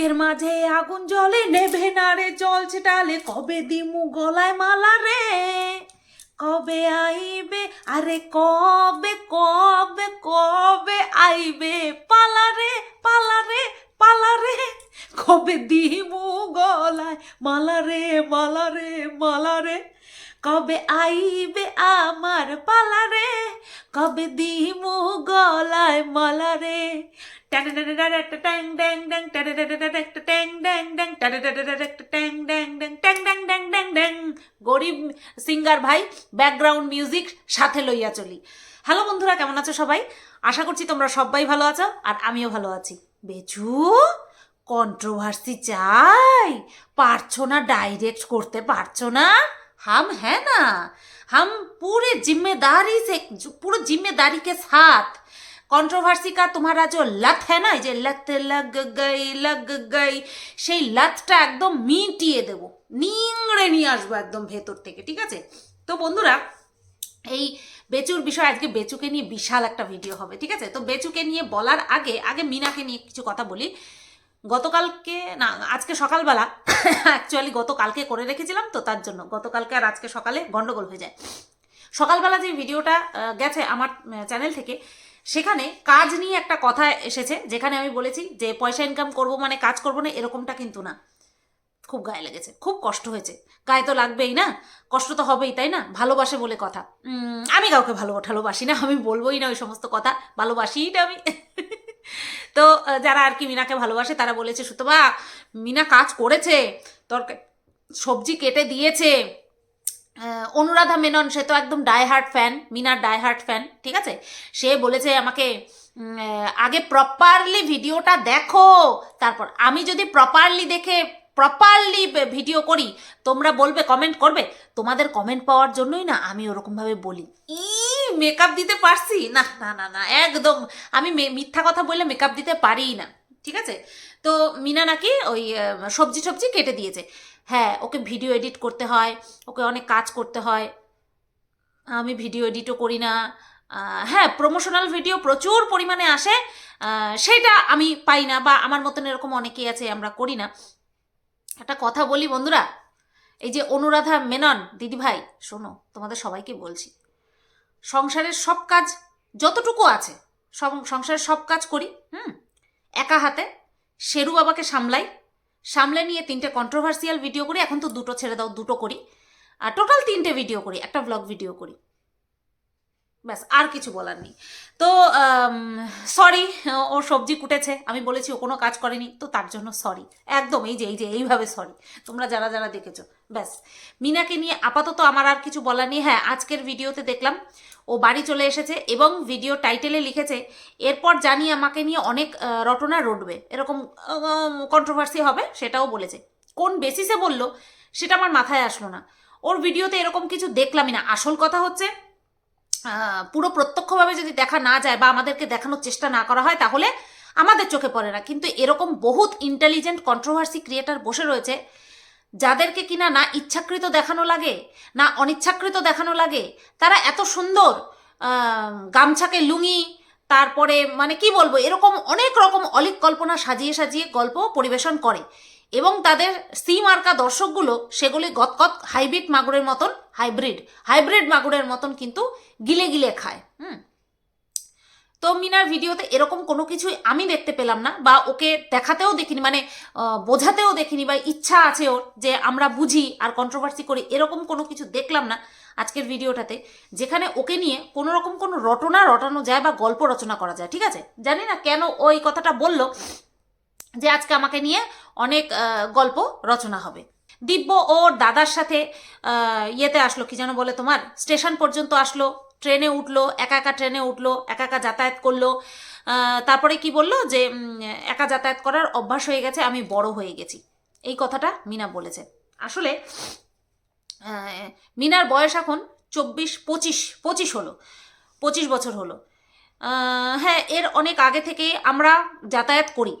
বুকের মাঝে আগুন জ্বলে, নেভে না রে জল ছেটালে, কবে দিমু গলায় মালা রে? কবে আইবে? আরে কবে কবে কবে আইবে? পালা রে পালা রে পালা রে। কবে দিমু গলায় মালা রে মালা রে মালা রে? কবে আইবে আমার পালা রে? কবে দিমু গলায় মালা রে? গরিব সিঙ্গার ভাই ব্যাকগ্রাউন্ড মিউজিক সাথে লইয়া চলি। হ্যালো বন্ধুরা, কেমন আছো সবাই? আশা করছি তোমরা সবাই ভালো আছো, আর আমিও ভালো আছি। বেচু কন্ট্রোভার্সি চাই। পারছ না ডাইরেক্ট করতে, পারছ না? হাম হ্যাঁ না। হাম পুরে জিম্মেদারি সে পুরো জিম্মেদারিকে সাথ। কন্ট্রোভার্সি কা তোমারা যে লত হ্যাঁ না যে লত লগ গই লগ গই সেই লতটা একদম মিটিয়ে দেবো। নিংড়ে নিয়ে আসব একদম ভেতর থেকে, ঠিক আছে? তো বন্ধুরা, এই বেচুর বিষয় আজকে বেচুকে নিয়ে বিশাল একটা ভিডিও হবে, ঠিক আছে? তো বেচুকে নিয়ে বলার আগে আগে মিনাকে নিয়ে কিছু কথা বলি। গতকালকে, না, আজকে সকালবেলা অ্যাকচুয়ালি গতকালকে করে রেখেছিলাম তো, তার জন্য। গতকালকে আর আজকে সকালে গন্ডগোল হয়ে যায়। সকালবেলা যে ভিডিওটা গেছে আমার চ্যানেল থেকে সেখানে কাজ নিয়ে একটা কথা এসেছে, যেখানে আমি বলেছি যে পয়সা ইনকাম করব মানে কাজ করব না, এরকমটা কিন্তু না। খুব গায়ে লেগেছে, খুব কষ্ট হয়েছে। গায়ে তো লাগবেই না, কষ্ট তো হবেই, তাই না? ভালোবাসে বলে কথা। আমি কাউকে ভালো ভালোবাসি না, আমি বলবোই না ওই সমস্ত কথা ভালোবাসিই না আমি। তো যারা আর কি মিনাকে ভালোবাসে, তারা বলেছে সুতবা মিনা কাজ করেছে তোর সবজি কেটে দিয়েছে অনুরাধা মেনন, সে তো একদম diehard fan Minar diehard fan ঠিক আছে? সে বলেছে আমাকে আগে প্রপারলি ভিডিওটা দেখো, তারপর আমি যদি প্রপারলি দেখে প্রপারলি ভিডিও করি, তোমরা বলবে কমেন্ট করবে। তোমাদের কমেন্ট পাওয়ার জন্যই না আমি ওরকমভাবে বলি। ই মেকআপ দিতে পারছি? না না না না, একদম। আমি মিথ্যা কথা বললে মেকআপ দিতে পারিই না। ঠিক আছে? তো মিনা নাকি ওই সবজি সবজি কেটে দিয়েছে। হ্যাঁ ওকে ভিডিও এডিট করতে হয়, ওকে অনেক কাজ করতে হয়। আমি ভিডিও এডিটও করি না। হ্যাঁ প্রমোশনাল ভিডিও প্রচুর পরিমাণে আসে। সেটা আমি পাই না বা আমার মতন এরকম অনেকেই আছে, আমরা করি না। একটা কথা বলি বন্ধুরা, এই যে অনুরাধা মেনন দিদিভাই শোনো, তোমাদের সবাইকে বলছি, সংসারের সব কাজ যতটুকু আছে সংসারের সব কাজ করি, হুম? একা হাতে, শেরু বাবাকে সামলাই, সামলে নিয়ে তিনটে কন্ট্রোভার্সিয়াল ভিডিও করি, এখন তো দুটো ছেড়ে দাও, দুটো করি। আর টোটাল তিনটে ভিডিও করি, একটা ব্লগ ভিডিও করি। ব্যাস, আর কিছু বলার নেই। তো সরি ও সবজি কুটেছে, আমি বলেছি ও কোনো কাজ করেনি, তো তার জন্য সরি একদম এই যে এই যে, এইভাবে সরি তোমরা যারা যারা দেখেছ, ব্যাস। মিনাকে নিয়ে আপাতত আমার আর কিছু বলার নেই। হ্যাঁ আজকের ভিডিওতে দেখলাম, ও বাড়ি চলে এসেছে এবং ভিডিও টাইটেলে লিখেছে, এরপর জানি আমাকে নিয়ে অনেক রটনা রটবে। এরকম কন্ট্রোভার্সি হবে, সেটাও বলেছে। কোন বেসিসে বলল, সেটা আমার মাথায় আসলো না। ওর ভিডিওতে এরকম কিছু দেখলামই না। আসল কথা হচ্ছে পুরো প্রত্যক্ষভাবে যদি দেখা না যায় বা আমাদেরকে দেখানোর চেষ্টা না করা হয়, তাহলে আমাদের চোখে পড়ে না। কিন্তু এরকম বহুত ইন্টেলিজেন্ট কন্ট্রোভার্সি ক্রিয়েটার বসে রয়েছে, যাদেরকে কিনা না ইচ্ছাকৃত দেখানো লাগে, না অনিচ্ছাকৃত দেখানো লাগে, তারা এত সুন্দর গামছাকে লুঙি তারপরে মানে কি বলব, এরকম অনেক রকম অলিক কল্পনা সাজিয়ে সাজিয়ে গল্প পরিবেশন করে। এবং তাদের সি মার্কা দর্শকগুলো সেগুলি গতগত হাইব্রিড মাগুরের মতন হাইব্রিড। হাইব্রিড মাগুরের মতন কিন্তু গিলে গিলে খায়। হুম। তো মিনার ভিডিওতে এরকম কোনো কিছুই আমি দেখতে পেলাম না বা ওকে দেখাতেও দেখিনি মানে বোঝাতেও দেখিনি বা ইচ্ছা আছে ওর যে আমরা বুঝি আর কন্ট্রোভার্সি করি, এরকম কোনো কিছু দেখলাম না আজকের ভিডিওটাতে, যেখানে ওকে নিয়ে কোনো রকম কোনো রটনা রটানো যায় বা গল্প রচনা করা যায়, ঠিক আছে? জানি না কেন ওই কথাটা বলল যে আজকে আমাকে নিয়ে অনেক গল্প রচনা হবে। দিব্য ওর দাদার সাথে ইয়েতে আসলো, কি যেন বলে তোমার, স্টেশন পর্যন্ত আসলো, ট্রেনে উঠল, একা একা ট্রেনে উঠল, একা একা যাতায়াত করল তারপরে কি বলল যে একা যাতায়াত করার অভ্যাস হয়ে গেছে, আমি বড় হয়ে গেছি। এই কথাটা মিনা বলেছে। আসলে মিনার বয়স এখন চব্বিশ, পঁচিশ পঁচিশ হলো, পঁচিশ বছর হলো। হ্যাঁ এর অনেক আগে থেকে আমরা যাতায়াত করি।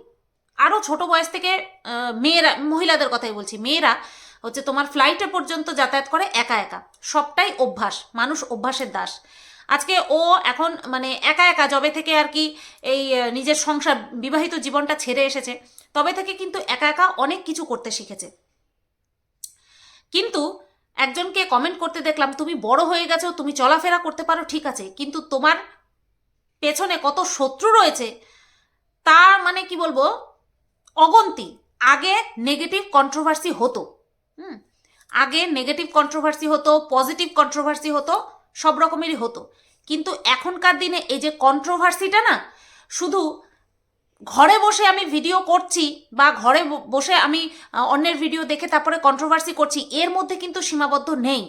আরও ছোট বয়স থেকে মেয়েরা, মহিলাদের কথাই বলছি, মেয়েরা হচ্ছে তোমার ফ্লাইটে পর্যন্ত যাতায়াত করে একা একা। সবটাই অভ্যাস, মানুষ অভ্যাসের দাস। আজকে ও এখন মানে একা একা জবে থেকে আর কি এই নিজের সংসার, বিবাহিত জীবনটা ছেড়ে এসেছে, তবে থেকে কিন্তু একা একা অনেক কিছু করতে শিখেছে। কিন্তু একজনকে কমেন্ট করতে দেখলাম, তুমি বড় হয়ে গেছো, তুমি চলাফেরা করতে পারো, ঠিক আছে, কিন্তু তোমার পেছনে কত শত্রু রয়েছে, তা মানে কি বলব অগন্তি, আগে নেগেটিভ কন্ট্রোভার্সি হতো। হুম, আগে নেগেটিভ কন্ট্রোভার্সি হতো পজিটিভ কন্ট্রোভার্সি হতো, সব রকমেরই হতো। কিন্তু এখনকার দিনে এই যে কন্ট্রোভার্সিটা না, শুধু ঘরে বসে আমি ভিডিও করছি বা ঘরে বসে আমি অন্যের ভিডিও দেখে তারপরে কন্ট্রোভার্সি করছি, এর মধ্যে কিন্তু সীমাবদ্ধ নেই।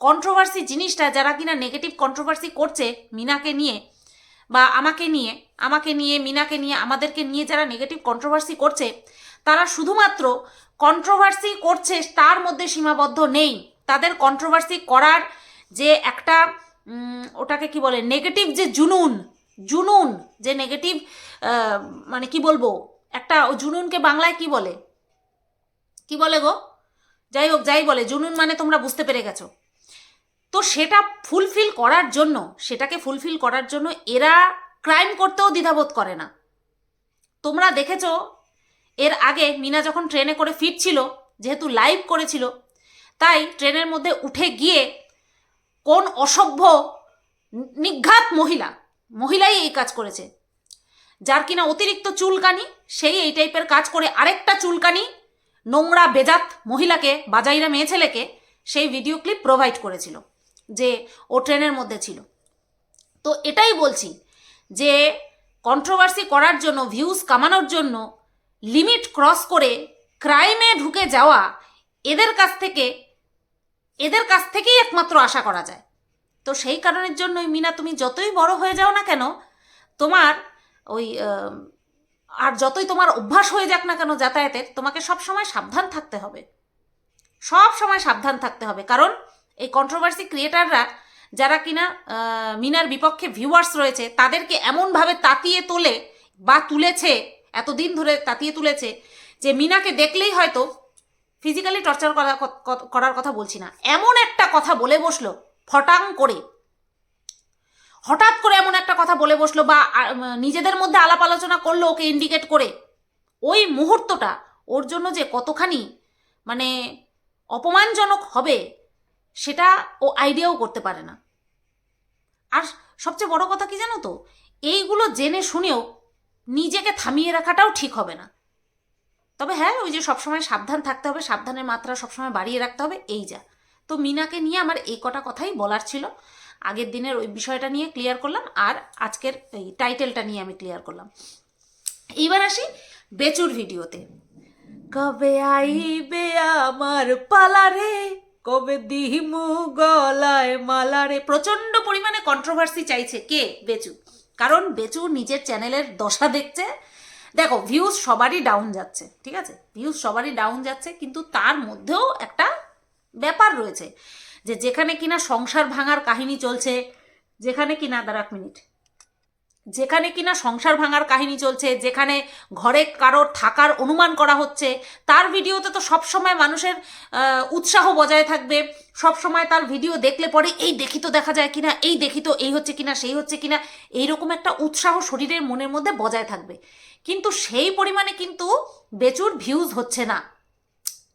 কন্ট্রোভার্সি জিনিসটা, যারা কিনা নেগেটিভ কন্ট্রোভার্সি করছে, মিনাকে নিয়ে বা আমাকে নিয়ে আমাকে নিয়ে, মিনাকে নিয়ে, আমাদেরকে নিয়ে যারা নেগেটিভ কন্ট্রোভার্সি করছে, তারা শুধুমাত্র কন্ট্রোভার্সি করছে তার মধ্যে সীমাবদ্ধ নেই। তাদের কন্ট্রোভার্সি করার যে একটা ওটাকে কি বলে নেগেটিভ যে জুনুন জুনুন যে নেগেটিভ মানে কি বলব, একটা ও জুনুনকে বাংলায় কি বলে? কি বলে গো? যাই হোক, যাই বলে, জুনুন মানে তোমরা বুঝতে পেরে গেছো। তো সেটা ফুলফিল করার জন্য, সেটাকে ফুলফিল করার জন্য এরা ক্রাইম করতেও দ্বিধাবোধ করে না। তোমরা দেখেছ, এর আগে মিনা যখন ট্রেনে করে ফিরছিল, যেহেতু লাইভ করেছিল, তাই ট্রেনের মধ্যে উঠে গিয়ে কোন অসভ্য নিঘাত মহিলা, মহিলাই এই কাজ করেছে। যার কিনা অতিরিক্ত চুলকানি, সেই এই টাইপের কাজ করে আরেকটা চুলকানি নোংরা, বেজাত মহিলাকে, বাজাইরা মেয়ে ছেলেকে, সেই ভিডিও ক্লিপ প্রোভাইড করেছিল। যে ও ট্রেনের মধ্যে ছিল। তো এটাই বলছি যে কন্ট্রোভার্সি করার জন্য ভিউজ কামানোর জন্য লিমিট ক্রস করে ক্রাইমে ঢুকে যাওয়া এদের কাছ থেকে, এদের কাছ থেকেই একমাত্র আশা করা যায়। তো সেই কারণের জন্যই মিনা, তুমি যতই বড় হয়ে যাও না কেন, তোমার ওই আর যতই তোমার অভ্যাস হয়ে যাক না কেন যাতায়াতের, তোমাকে সব সময় সাবধান থাকতে হবে। সব সময় সাবধান থাকতে হবে। কারণ এই কন্ট্রোভার্সি ক্রিয়েটাররা যারা কিনা মিনার বিপক্ষে ভিউয়ার্স রয়েছে, তাদেরকে এমনভাবে তাতিয়ে তোলে বা তুলেছে, এতদিন ধরে তাতিয়ে তুলেছে, যে মিনাকে দেখলেই হয়তো ফিজিক্যালি টর্চার করা করার কথা বলছি না। এমন একটা কথা বলে বসল, ফটাং করে। হঠাৎ করে এমন একটা কথা বলে বসল বা নিজেদের মধ্যে আলাপ আলোচনা করল ওকে ইন্ডিকেট করে। ওই মুহূর্তটা ওর জন্য যে কতখানি মানে অপমানজনক হবে সেটা ও আইডিয়াও করতে পারে না। আর সবচেয়ে বড় কথা কি জানো তো? এইগুলো জেনে শুনেও নিজেকে থামিয়ে রাখাটাও ঠিক হবে না। তবে হ্যাঁ ওই যে সবসময় সাবধান থাকতে হবে, সাবধানের মাত্রা সবসময় বাড়িয়ে রাখতে হবে, এই যা। তো মিনাকে নিয়ে আমার এই কটা কথাই বলার ছিল। আগের দিনের ওই বিষয়টা নিয়ে ক্লিয়ার করলাম আর আজকের এই টাইটেলটা নিয়ে আমি ক্লিয়ার করলাম। এইবার আসি বেচুর ভিডিওতে কবে আইবে আমার পালারে কবে দিহিমু গলায় মালারে প্রচণ্ড পরিমাণে কন্ট্রোভার্সি চাইছে কে? বেচু। কারণ বেচু নিজের চ্যানেলের দশা দেখছে। দেখো ভিউজ সবারই ডাউন যাচ্ছে, ঠিক আছে? ভিউজ সবারই ডাউন যাচ্ছে, কিন্তু তার মধ্যেও একটা ব্যাপার রয়েছে যে যেখানে কিনা সংসার ভাঙার কাহিনী চলছে, যেখানে কিনা দাঁড়া এক মিনিট যেখানে কিনা সংসার ভাঙার কাহিনী চলছে, যেখানে ঘরে কারোর থাকার অনুমান করা হচ্ছে, তার ভিডিওতে তো সবসময় মানুষের উৎসাহ বজায় থাকবে। সবসময় তার ভিডিও দেখলে পরে এই দেখি তো দেখা যায় কিনা, এই দেখি তো এই হচ্ছে কিনা, সেই হচ্ছে কিনা, এইরকম একটা উৎসাহ শরীরের মনের মধ্যে বজায় থাকবে। কিন্তু সেই পরিমাণে কিন্তু বেচুর ভিউজ হচ্ছে না।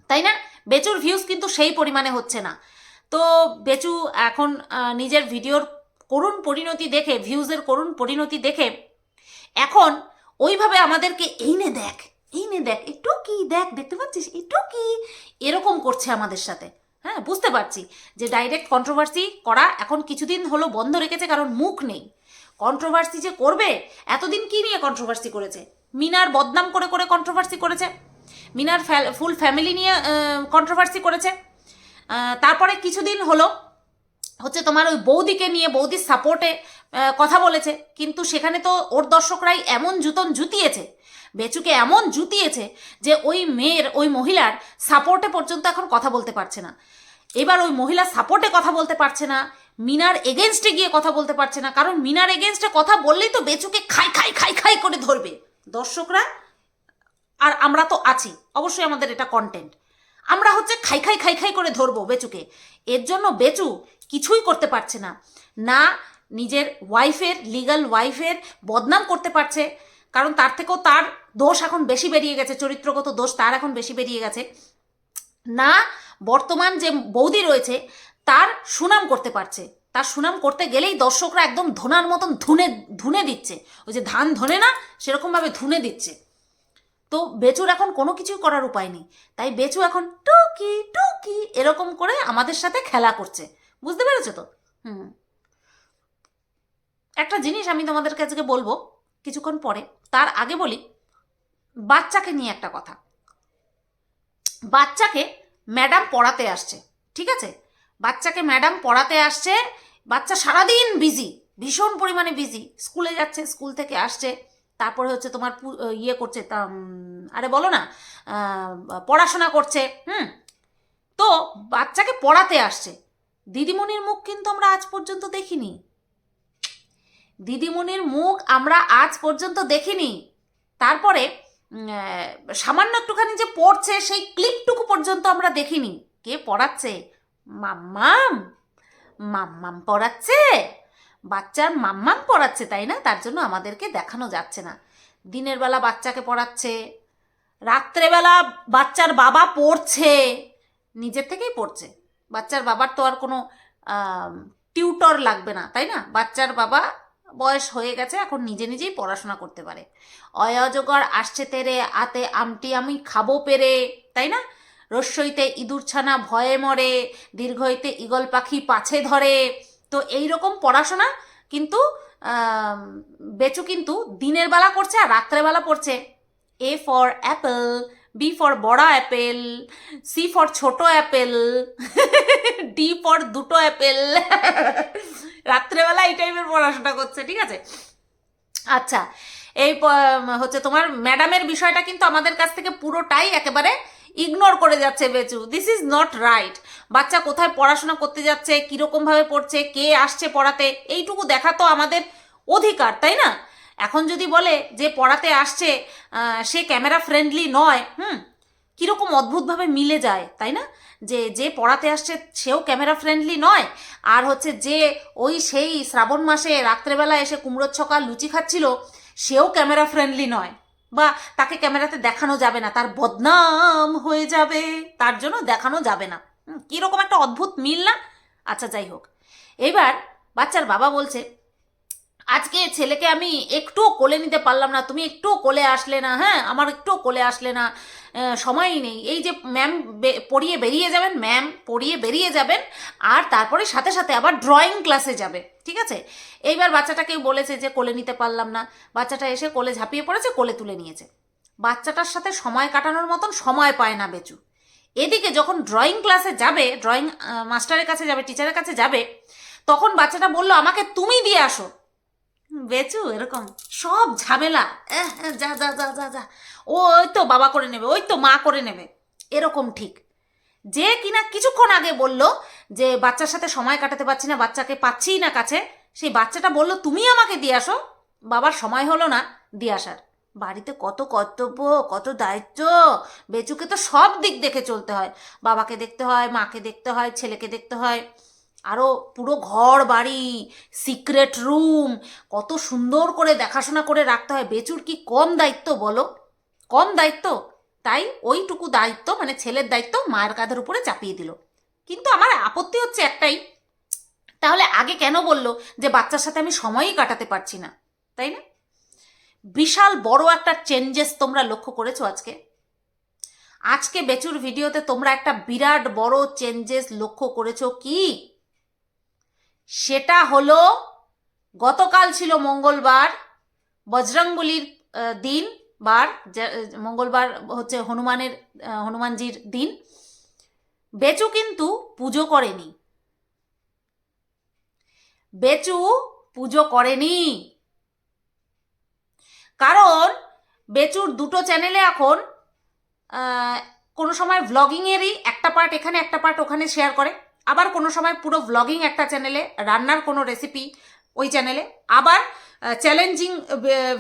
তাই না? বেচুর ভিউজ কিন্তু সেই পরিমাণে হচ্ছে না। তো বেচু এখন নিজের ভিডিওর করুণ পরিণতি দেখে ভিউজের করুণ পরিণতি দেখে, এখন ওইভাবে আমাদেরকে এই নে দেখ এই নে দেখ, একটু কি দেখ, দেখতে পাচ্ছিস? একটু কি? এরকম করছে আমাদের সাথে। হ্যাঁ বুঝতে পারছি যে ডাইরেক্ট কন্ট্রোভার্সি করা এখন কিছুদিন হলো বন্ধ রেখেছে, কারণ মুখ নেই। কন্ট্রোভার্সি যে করবে, এতদিন কি নিয়ে কন্ট্রোভার্সি করেছে? মিনার বদনাম করে করে কন্ট্রোভার্সি করেছে? মিনার ফুল ফ্যামিলি নিয়ে কন্ট্রোভার্সি করেছে? তারপরে কিছুদিন হলো হচ্ছে তোমার ওই বৌদিকে নিয়ে, বৌদির সাপোর্টে কথা বলেছে। কিন্তু সেখানে তো ওর দর্শকরাই এমন জুতন জুতিয়েছে, বেচুকে এমন জুতিয়েছে যে ওই মেয়ের, ওই মহিলার সাপোর্টে পর্যন্ত এখন কথা বলতে পারছে না। এবার ওই মহিলা সাপোর্টে কথা বলতে পারছে না, মিনার এগেনস্টে গিয়ে কথা বলতে পারছে না, কারণ মিনার এগেনস্টে কথা বললেই তো বেচুকে খাই খাই খাই খাই করে ধরবে। দর্শকরা, আর আমরা তো আছি, অবশ্যই আমাদের এটা কন্টেন্ট আমরা হচ্ছে খাই খাই খাই খাই করে ধরবো বেচুকে। এর জন্য বেচু কিছুই করতে পারছে না। না, নিজের ওয়াইফের লিগাল ওয়াইফের বদনাম করতে পারছে। কারণ তার থেকেও তার দোষ এখন বেশি বেরিয়ে গেছে, চরিত্রগত দোষ তার এখন বেশি বেরিয়ে গেছে। না, বর্তমান যে বৌদি রয়েছে, তার সুনাম করতে পারছে। তার সুনাম করতে গেলেই দর্শকরা একদম ধনার মতন ধুনে ধুনে দিচ্ছে। ওই যে ধান ধনে না, সেরকমভাবে ধুনে দিচ্ছে। তো বেচুর এখন কোনো কিছুই করার উপায় নেই। তাই বেচু এখন টুকি টুকি, এরকম করে আমাদের সাথে খেলা করছে। বুঝতে পেরেছ তো? হুম। একটা জিনিস আমি তোমাদের কাছে বলব, কিছুক্ষণ পরে, তার আগে বলি, বাচ্চাকে নিয়ে একটা কথা। বাচ্চাকে ম্যাডাম পড়াতে আসছে, ঠিক আছে? বাচ্চাকে ম্যাডাম পড়াতে আসছে, বাচ্চা সারাদিন বিজি ভীষণ পরিমাণে বিজি স্কুলে যাচ্ছে, স্কুল থেকে আসছে, তারপরে হচ্ছে তোমার ইয়ে করছে, তা আরে বলো না পড়াশোনা করছে, হুম? তো বাচ্চাকে পড়াতে আসছে। দিদিমণির মুখ কিন্তু আমরা আজ পর্যন্ত দেখিনি। দিদিমণির মুখ আমরা আজ পর্যন্ত দেখিনি। তারপরে সামান্য একটুখানি যে পড়ছে, সেই ক্লিপটুকু পর্যন্ত আমরা দেখিনি। কে পড়াচ্ছে? মাম্মাম! মাম্মাম পড়াচ্ছে? বাচ্চার মাম্মাম পড়াচ্ছে, তাই না? তার জন্য আমাদেরকে দেখানো যাচ্ছে না। দিনের বেলা বাচ্চাকে পড়াচ্ছে, রাত্রেবেলা বাচ্চার বাবা পড়ছে, নিজের থেকেই পড়ছে। বাচ্চার বাবার তো আর কোনো টিউটর লাগবে না, তাই না? বাচ্চার বাবা বয়স হয়ে গেছে, এখন নিজে নিজেই পড়াশোনা করতে পারে। অয়জগর আসছে তেরে, আতে আমটি আমি খাব পেরে, তাই না? রস্যইতে ইঁদুর ছানা ভয়ে মরে, দীর্ঘইতে ইগল পাখি পাছে ধরে। তো এই রকম পড়াশোনা কিন্তু বেচু কিন্তু দিনের বেলা করছে আর রাত্রেবেলা পড়ছে। A for apple B for বড় অ্যাপেল সি ফর ছোট অ্যাপেল ডি ফর দুটো অ্যাপেল রাত্রেবেলা এই টাইপের পড়াশোনা করছে, ঠিক আছে? আচ্ছা এই হচ্ছে তোমার ম্যাডামের বিষয়টা কিন্তু আমাদের কাছ থেকে পুরোটাই একেবারে ইগনোর করে যাচ্ছে Bechu. This is not right বাচ্চা কোথায় পড়াশোনা করতে যাচ্ছে, কীরকমভাবে পড়ছে, কে আসছে পড়াতে, এইটুকু দেখা তো আমাদের অধিকার, তাই না? এখন যদি বলে যে পড়াতে আসছে সে ক্যামেরা ফ্রেন্ডলি নয়, হুম, কীরকম অদ্ভুতভাবে মিলে যায়, তাই না? যে যে পড়াতে আসছে সেও ক্যামেরা ফ্রেন্ডলি নয়, আর হচ্ছে যে ওই সেই শ্রাবণ মাসে রাত্রেবেলা এসে কুমড়োর ছকা লুচি খাচ্ছিল, সেও ক্যামেরা ফ্রেন্ডলি নয়, বা তাকে ক্যামেরাতে দেখানো যাবে না, তার বদনাম হয়ে যাবে, তার জন্য দেখানো যাবে না কীরকম একটা অদ্ভুত মিল না? আচ্ছা যাই হোক, এবার বাচ্চার বাবা বলছে আজকে ছেলেকে আমি একটুও কোলে নিতে পারলাম না। তুমি একটুও কোলে আসলে না হ্যাঁ? আমার একটুও কোলে আসলে না। সময়ই নেই। এই যে ম্যাম পড়িয়ে বেরিয়ে যাবেন ম্যাম পড়িয়ে বেরিয়ে যাবেন, আর তারপরে সাথে সাথে আবার ড্রয়িং ক্লাসে যাবে, ঠিক আছে? এইবার বাচ্চাটাকে বলেছে যে কোলে নিতে পারলাম না। বাচ্চাটা এসে কোলে ঝাঁপিয়ে পড়েছে, কোলে তুলে নিয়েছে। বাচ্চাটার সাথে সময় কাটানোর মতন সময় পায় না বেচু। এদিকে যখন ড্রয়িং ক্লাসে যাবে ড্রয়িং মাস্টারের কাছে যাবে টিচারের কাছে যাবে, তখন বাচ্চাটা বলল, আমাকে তুমি দিয়ে আসো। বেচু, এরকম। সব ঝামেলা। যা যা যা যা যা। ওই তো বাবা করে নেবে, ওই তো মা করে নেবে। এরকম ঠিক। যে কিনা কিছুক্ষণ আগে বলল যে, বাচ্চার সাথে সময় কাটাতে পারছি না, বাচ্চাকে পাচ্ছিই না কাছে, সেই বাচ্চাটা বলল, তুমি আমাকে দিয়ে আসো। বাবার সময় হলো না দিয়ে আসার। বাড়িতে কত কর্তব্য, কত দায়িত্ব। বেচুকে তো সব দিক দেখে চলতে হয়। বাবাকে দেখতে হয়, মাকে দেখতে হয়, ছেলেকে দেখতে হয়। আরও পুরো ঘর বাড়ি সিক্রেট রুম কত সুন্দর করে দেখাশোনা করে রাখতে হয়। বেচুর কি কম দায়িত্ব বলো? কম দায়িত্ব? তাই ওইটুকু দায়িত্ব মানে ছেলের দায়িত্ব মায়ের কাঁধের উপরে চাপিয়ে দিল। কিন্তু আমার আপত্তি হচ্ছে একটাই, তাহলে আগে কেন বলল যে বাচ্চার সাথে আমি সময়ই কাটাতে পারছি না? তাই না? বিশাল বড় একটা চেঞ্জেস তোমরা লক্ষ্য করেছ আজকে। আজকে বেচুর ভিডিওতে তোমরা একটা বিরাট বড় চেঞ্জেস লক্ষ্য করেছ কি? সেটা হলো গতকাল ছিল মঙ্গলবার বজরংবলির আহ, দিন বার মঙ্গলবার হচ্ছে হনুমানের হনুমানজির দিন। বেচু কিন্তু পুজো করেনি। বেচু পুজো করেনি। কারণ বেচুর দুটো চ্যানেলে এখন কোনো সময় ভ্লগিংয়েরই একটা পার্ট এখানে একটা পার্ট ওখানে শেয়ার করে। আবার কোনো সময় পুরো ভ্লগিং একটা চ্যানেলে রান্নার কোনো রেসিপি ওই চ্যানেলে আবার চ্যালেঞ্জিং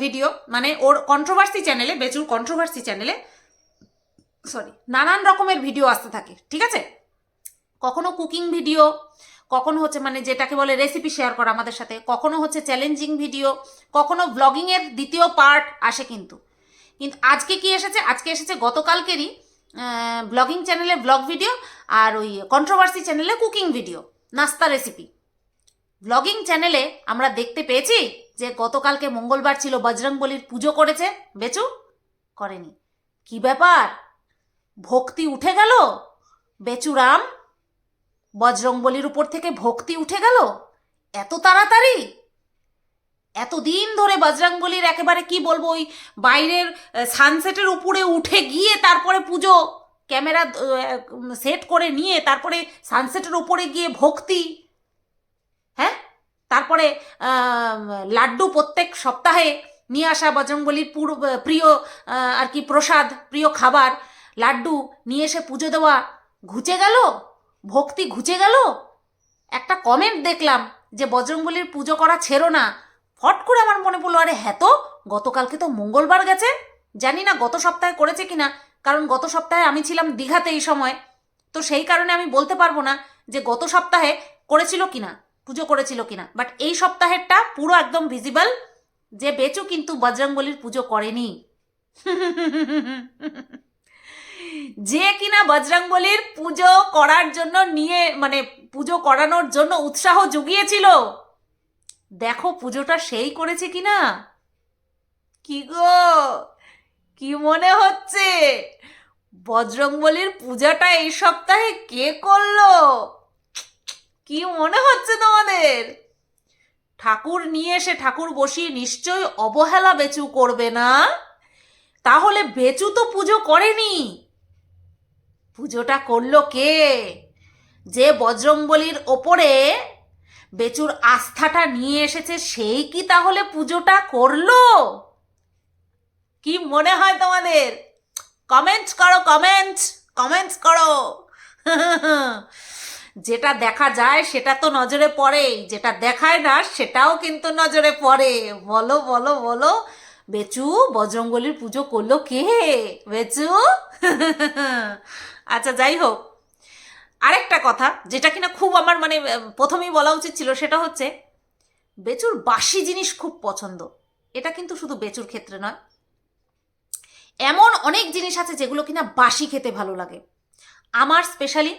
ভিডিও মানে ওর কন্ট্রোভার্সি চ্যানেলে বেচুর কন্ট্রোভার্সি চ্যানেলে সরি নানান রকমের ভিডিও আসতে থাকে, ঠিক আছে? কখনো কুকিং ভিডিও কখনো হচ্ছে মানে যেটাকে বলে রেসিপি শেয়ার করা আমাদের সাথে, কখনো হচ্ছে চ্যালেঞ্জিং ভিডিও কখনো ব্লগিংয়ের দ্বিতীয় পার্ট আসে কিন্তু। কিন্তু আজকে কি এসেছে? আজকে এসেছে গতকালকেরই ব্লগিং চ্যানেলে ব্লগ ভিডিও আর ওই কন্ট্রোভার্সি চ্যানেলে কুকিং ভিডিও নাস্তা রেসিপি ব্লগিং চ্যানেলে আমরা দেখতে পেয়েছি যে গতকালকে মঙ্গলবার ছিল বজরংবলির পুজো করেছে, বেচু, করেনি। কি ব্যাপার? ভক্তি উঠে গেল? বেচুরাম বজরংবলির উপর থেকে ভক্তি উঠে গেল? এত তাড়াতাড়ি? এতদিন ধরে বজরংবলির একেবারে কি বলব, ওই বাইরের সানসেটের উপরে উঠে গিয়ে তারপরে পুজো, ক্যামেরা সেট করে নিয়ে তারপরে সানসেটের উপরে গিয়ে ভক্তি হ্যাঁ? তারপরে লাড্ডু প্রত্যেক সপ্তাহে নিয়ে আসা বজরংবলির পুরো প্রিয় আর কি প্রসাদ, প্রিয় খাবার, লাড্ডু নিয়ে এসে পুজো দেওয়া, ঘুচে গেল? ভক্তি ঘুচে গেল? একটা কমেন্ট দেখলাম যে বজরংবলির পুজো করা ছেড়ো না। ফট করে আমার মনে পড়ল, আরে হ্যাঁ তো, গতকালকে তো মঙ্গলবার গেছে। জানি না গত সপ্তাহে করেছে কিনা, কারণ গত সপ্তাহে আমি ছিলাম দীঘাতে এই সময়। তো সেই কারণে আমি বলতে পারব না যে গত সপ্তাহে করেছিল কিনা, পুজো করেছিল কিনা। বাট এই সপ্তাহেরটা পুরো একদম ভিজিবল যে বেচু কিন্তু বজরংবলির পুজো করেনি। যে কিনা বজরংবলির পুজো করার জন্য নিয়ে মানে পুজো করানোর জন্য উৎসাহ জুগিয়েছিল। দেখো পুজোটা সেই করেছে কিনা? কি গো? কি মনে হচ্ছে? বজরংবলির পূজাটা এই সপ্তাহে কে করল? কি মনে হচ্ছে তোমাদের? ঠাকুর নিয়ে এসে ঠাকুর বসিয়ে নিশ্চয়ই অবহেলা বেচু করবে না? তাহলে বেচু তো পুজো করেনি। পুজোটা করল কে? যে বজরংবলির ওপরে বেচুর আস্থাটা নিয়ে এসেছে, সেই কি তাহলে পুজোটা করল? কি মনে হয় তোমাদের? কমেন্টস করো, কমেন্টস কমেন্টস করো। যেটা দেখা যায় সেটা তো নজরে পড়েই, যেটা দেখায় না সেটাও কিন্তু নজরে পড়ে। বলো বলো বলো, বেচু, বজরঙ্গলির পুজো করল কে? বেচু? আচ্ছা যাই হোক। আরেকটা কথা, যেটা কিনা খুব আমার মানে প্রথমেই বলা উচিত ছিল, সেটা হচ্ছে বেচুর বাসি জিনিস খুব পছন্দ। এটা কিন্তু শুধু বেচুর ক্ষেত্রে নয়। এমন অনেক জিনিস আছে যেগুলো কিনা বাসি খেতে ভালো লাগে। আমার স্পেশালি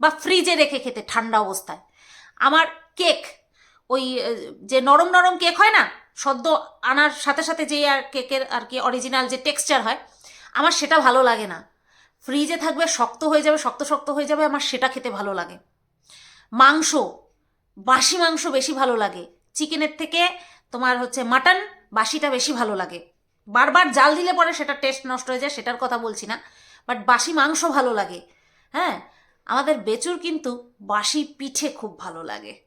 বা ফ্রিজে রেখে খেতে ঠান্ডা অবস্থায়। আমার কেক ওই যে নরম নরম কেক হয় না, সদ্য আনার সাথে সাথে যে আর কেকের আর কি অরিজিনাল যে টেক্সচার হয়, আমার সেটা ভালো লাগে না। ফ্রিজে থাকবে, শক্ত হয়ে যাবে, শক্ত শক্ত হয়ে যাবে, আমার সেটা খেতে ভালো লাগে। মাংস, বাসি মাংস বেশি ভালো লাগে। চিকেনের থেকে তোমার হচ্ছে মাটন, বাসিটা বেশি ভালো লাগে। বারবার জাল দিলে পরে সেটা টেস্ট নষ্ট হয়ে যায়, সেটার কথা বলছি না। বাট বাসি মাংস ভালো লাগে। হ্যাঁ? আমাদের বেচুর কিন্তু বাসি পিঠে খুব ভালো লাগে।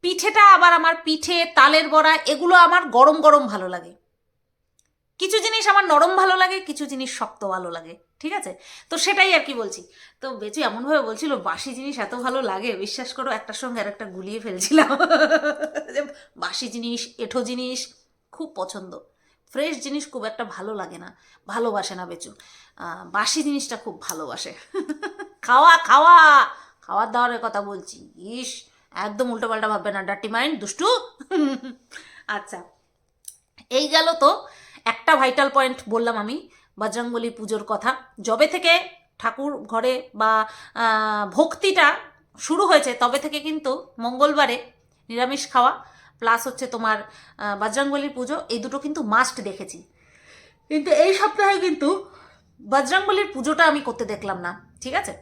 পিঠেটা আবার আমার পিঠে, তালের বড়া, এগুলো আমার গরম গরম ভালো লাগে। কিছু জিনিস আমার নরম ভালো লাগে, কিছু জিনিস শক্ত ভালো লাগে, ঠিক আছে? তো সেটাই আর কি বলছি। তো বেচু এমনভাবে বলছিল, বাসি জিনিস এত ভালো লাগে, বিশ্বাস করো একটার সঙ্গে আর একটা গুলিয়ে ফেলছিলাম। বাসি জিনিস, এঠো জিনিস, খুব পছন্দ। ফ্রেশ জিনিস খুব একটা ভালো লাগে না, ভালোবাসে না বেচু। বাসি জিনিসটা খুব ভালোবাসে। খাওয়া খাওয়া, খাওয়ার দাওয়ারের কথা বলছি। ইস, একদম উল্টোপাল্টা ভাববে না ডার্টি মাইন্ড দুষ্টু। আচ্ছা এই গেল তো একটা ভাইটাল পয়েন্ট বললাম আমি, বজরংবলী পুজোর কথা। জবে থেকে ঠাকুর ঘরে বা ভক্তিটা শুরু হয়েছে, তবে থেকে কিন্তু মঙ্গলবারে নিরামিষ খাওয়া প্লাস হচ্ছে তোমার বজরংবলীর পুজো, এই দুটো কিন্তু মাস্ট দেখেছি। কিন্তু এই সপ্তাহে কিন্তু বজরংবলীর পুজোটা আমি করতে দেখলাম না, ঠিক আছে?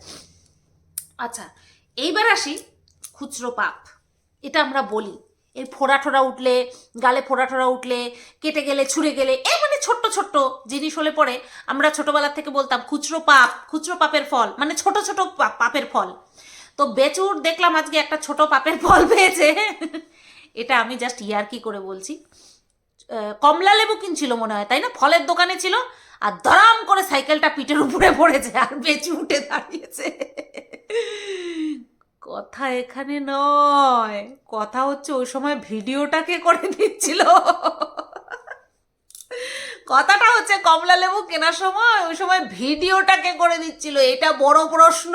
আচ্ছা এইবার আসি খুচরো পাপ, এটা আমরা বলি। এর ফোড়া ঠোড়া উঠলে, গালে ফোড়া ঠোড়া উঠলে, কেটে গেলে, ছুঁড়ে গেলে, এ মানে ছোট্ট ছোট্ট জিনিস হলে পরে আমরা ছোটবেলা থেকে বলতাম খুচরো পাপ, খুচরো পাপের ফল মানে ছোট ছোট পাপের ফল। তো বেচুর দেখলাম আজকে একটা ছোট পাপের ফল পেয়েছে। এটা আমি জাস্ট ইয়ারকি করে বলছি? কমলা লেবু কিনছিল মনে হয়, তাই না? ফলের দোকানে ছিল, আর দরাম করে সাইকেলটা পিঠের উপরে পড়েছে, আর বেচু উঠে দাঁড়িয়েছে। কথা এখানে নয়। কথা হচ্ছে ওই সময় ভিডিওটাকে করে দিচ্ছিল? কথাটা হচ্ছে কমলা লেবু কেনার সময় ওই সময় ভিডিওটাকে করে দিচ্ছিল? এটা বড় প্রশ্ন।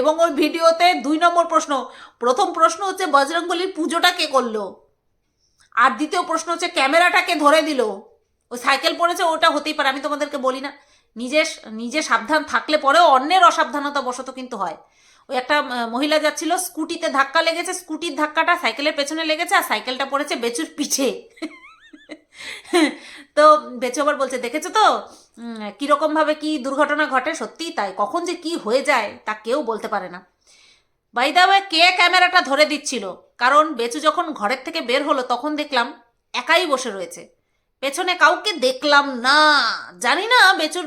এবং ওই ভিডিওতে দুই নম্বর প্রশ্ন। প্রথম প্রশ্ন হচ্ছে বজরঙ্গলির পুজোটা কে করল? আর দ্বিতীয় প্রশ্ন হচ্ছে ক্যামেরাটাকে ধরে দিল? ওই সাইকেল পড়েছে, ওটা হতেই পারে, আমি তোমাদেরকে বলি না। নিজে নিজে সাবধান থাকলে পরেও অন্যের অসাবধানতা বশত কিন্তু হয়। ওই একটা মহিলা যাচ্ছিল, স্কুটিতে ধাক্কা লেগেছে, স্কুটির ধাক্কাটা সাইকেলের পেছনে লেগেছে আর সাইকেলটা পড়েছে বেচুর পিছে তো বেচু আবার বলছে, দেখেছ তো? কিরকমভাবে কি দুর্ঘটনা ঘটে? সত্যিই তাই। কখন যে কি হয়ে যায় তা কেউ বলতে পারে না। বাই দা ওয়ে কে ক্যামেরাটা ধরে দিচ্ছিল? কারণ বেচু যখন ঘরের থেকে বের হলো, তখন দেখলাম একাই বসে রয়েছে। পেছনে কাউকে দেখলাম না। জানি না বেচুর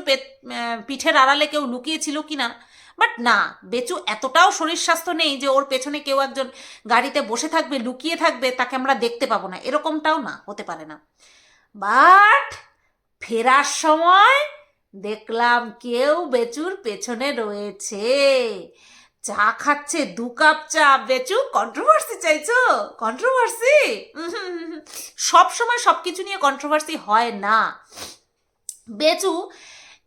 পিঠের আড়ালে কেউ লুকিয়েছিল কি না বাট না, বেচু এতটাও শরীর স্বাস্থ্য নেই যে ওর পেছনে কেউ একজন গাড়িতে বসে থাকবে, লুকিয়ে থাকবে, তাকে আমরা দেখতে পাবো না। এরকমটাও না, হতে পারে না। বাট ফেরার সময় দেখলাম কেউ বেচুর পেছনে রয়েছে। চা খাচ্ছে, দু কাপ চা। বেচু কন্ট্রোভার্সি চাইছো? কন্ট্রোভার্সি সব সময় সব কিছু নিয়ে কন্ট্রোভার্সি হয় না। বেচু,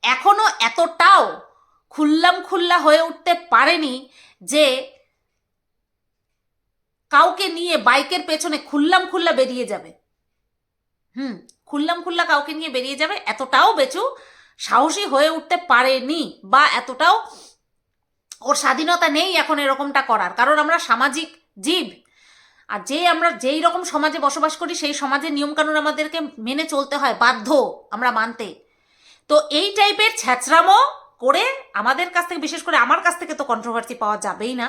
এখনও এতটাও খুল্লাম খুল্লা হয়ে উঠতে পারেনি যে কাউকে নিয়ে বাইকের পেছনে খুল্লাম খুল্লা বেরিয়ে যাবে। হুম, খুল্লাম খুল্লা কাউকে নিয়ে বেরিয়ে যাবে এতটাও বেচু সাহসী হয়ে উঠতে পারেনি বা এতটাও ওর স্বাধীনতা নেই এখন এরকমটা করার। কারণ আমরা সামাজিক জীব। আর যে আমরা যেই রকম সমাজে বসবাস করি, সেই সমাজের নিয়মকানুন আমাদেরকে মেনে চলতে হয় বাধ্য আমরা মানতে। তো এই টাইপের ছ্যাচরামো করে আমাদের কাছ থেকে, বিশেষ করে আমার কাছ থেকে তো কন্ট্রোভার্সি পাওয়া যাবেই না।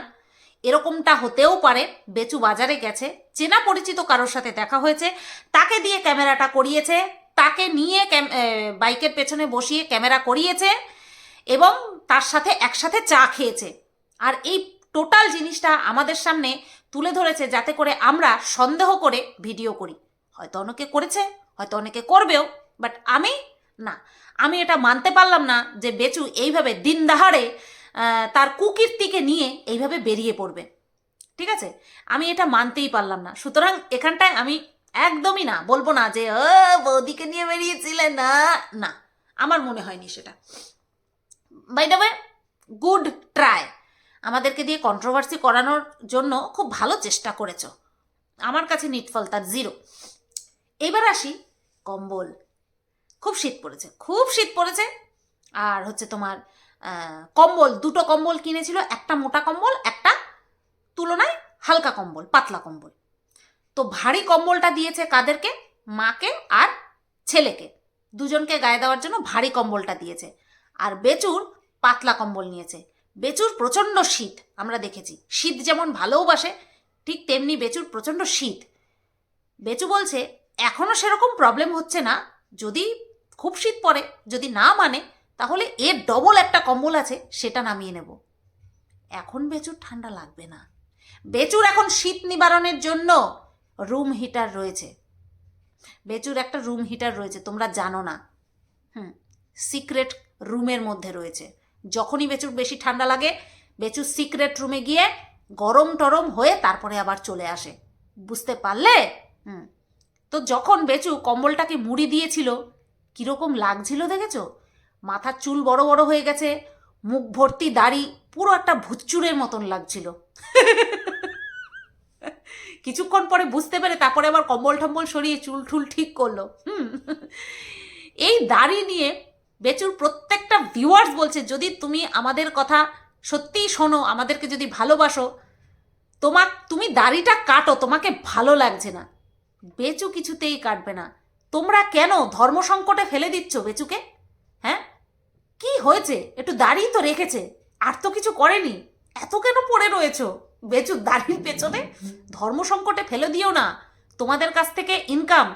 এরকমটা হতেও পারে, বেচু বাজারে গেছে, চেনা পরিচিত কারোর সাথে দেখা হয়েছে, তাকে দিয়ে ক্যামেরাটা করিয়েছে, তাকে নিয়ে বাইকের পেছনে বসিয়ে ক্যামেরা করিয়েছে এবং তার সাথে একসাথে চা খেয়েছে। আর এই টোটাল জিনিসটা আমাদের সামনে তুলে ধরেছে যাতে করে আমরা সন্দেহ করে ভিডিও করি। হয়তো অনেকে করেছে, হয়তো অনেকে করবেও, বাট আমি না। আমি এটা মানতে পারলাম না যে বেচু এইভাবে দিন দাহারে তার কুকীর্তিকে নিয়ে এইভাবে বেরিয়ে পড়বে। ঠিক আছে? আমি এটা মানতেই পারলাম না। সুতরাং এখানটায় আমি একদমই না, বলব না যে, ও, বৌদিকে নিয়ে বেরিয়েছিলে। না না। আমার মনে হয়নি সেটা। বাই দ্য গুড ট্রাই আমাদেরকে দিয়ে কন্ট্রোভার্সি করানোর জন্য খুব ভালো চেষ্টা করেছ। আমার কাছে নিটফল তার জিরো এবার আসি কম্বল। খুব শীত পড়েছে, খুব শীত পড়েছে। আর হচ্ছে তোমার কম্বল, দুটো কম্বল কিনেছিল, একটা মোটা কম্বল, একটা তুলনায় হালকা কম্বল, পাতলা কম্বল। তো ভারী কম্বলটা দিয়েছে কাদেরকে? মাকে আর ছেলেকে। দুজনকে গায়ে দেওয়ার জন্য ভারী কম্বলটা দিয়েছে। আর বেচুর পাতলা কম্বল নিয়েছে। বেচুর প্রচণ্ড শীত, আমরা দেখেছি। শীত যেমন ভালোবাসে ঠিক তেমনি বেচুর প্রচণ্ড শীত। বেচু বলছে এখনও সেরকম প্রবলেম হচ্ছে না, যদি খুব শীত পড়ে, যদি না মানে তাহলে এর ডবল একটা কম্বল আছে, সেটা নামিয়ে নেব। এখন বেচুর ঠান্ডা লাগবে না। বেচুর এখন শীত নিবারণের জন্য রুম হিটার রয়েছে। বেচুর একটা রুম হিটার রয়েছে, তোমরা জানো না। হুম সিক্রেট রুমের মধ্যে রয়েছে। যখনই বেচুর বেশি ঠান্ডা লাগে, বেচুর সিক্রেট রুমে গিয়ে গরম টরম হয়ে তারপরে আবার চলে আসে। বুঝতে পারলে? হুম, তো যখন বেচু কম্বলটাকে মুড়ি দিয়েছিল কীরকম লাগছিল দেখেছ? মাথার চুল বড় বড় হয়ে গেছে, মুখ ভর্তি দাড়ি, পুরো একটা ভুচ্চুরের মতন লাগছিল। কিছুক্ষণ পরে বুঝতে পেরে তারপরে আবার কম্বল টম্বল সরিয়ে চুল ঠুল ঠিক করল। এই দাড়ি নিয়ে বেচুর প্রত্যেকটা ভিউয়ার্স বলছে, যদি তুমি আমাদের কথা সত্যিই শোনো, আমাদেরকে যদি ভালোবাসো তোমার তুমি দাড়িটা কাটো, তোমাকে ভালো লাগছে না। বেচু কিছুতেই কাটবে না। তোমরা কেন ধর্ম সংকটে ফেলে দিচ্ছ বেচুকে? হ্যাঁ? কি হয়েছে? একটু দাড়ি তো রেখেছে। আর তো কিছু করেনি। এত কেন পড়ে রয়েছো? বেচু দাড়ির পেছনে? ধর্ম সংকটে ফেলে দিও না। তোমাদের কাছ থেকে ইনকাম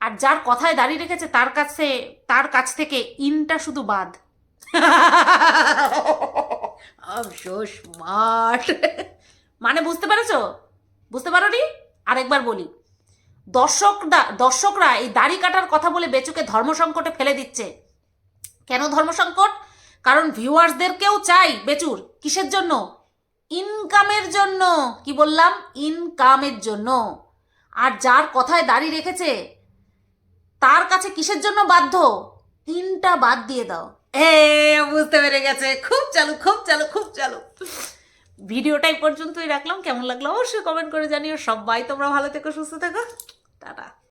আর যার কথায় দাঁড়িয়ে রেখেছে, তার কাছে, তার কাছ থেকে ইনটা শুধু বাদ। মানে বুঝতে পেরেছ? বুঝতে পারোনি? আরেকবার বলি। দর্শকরা দর্শকরা এই দাড়ি কাটার কথা বলে বেচুকে ধর্ম সংকটে ফেলে দিচ্ছে। কেন ধর্ম সংকট? কারণ ভিউয়ার্সদেরকেও চাই বেচুর। কিসের জন্য? ইনকামের জন্য। কি বললাম? ইনকামের জন্য। আর যার কথায় দাড়ি রেখেছে, তার কাছে কিসের জন্য বাধ্য? ইনটা বাদ দিয়ে দাও। এ, বুঝতে পেরে গেছে। খুব চালু খুব চালু খুব চালু। ভিডিওটা এই পর্যন্তই রাখলাম। কেমন লাগল অবশ্যই কমেন্ট করে জানিও। সবাই তোমরা ভালো থেকো, সুস্থ থেকো। টাটা।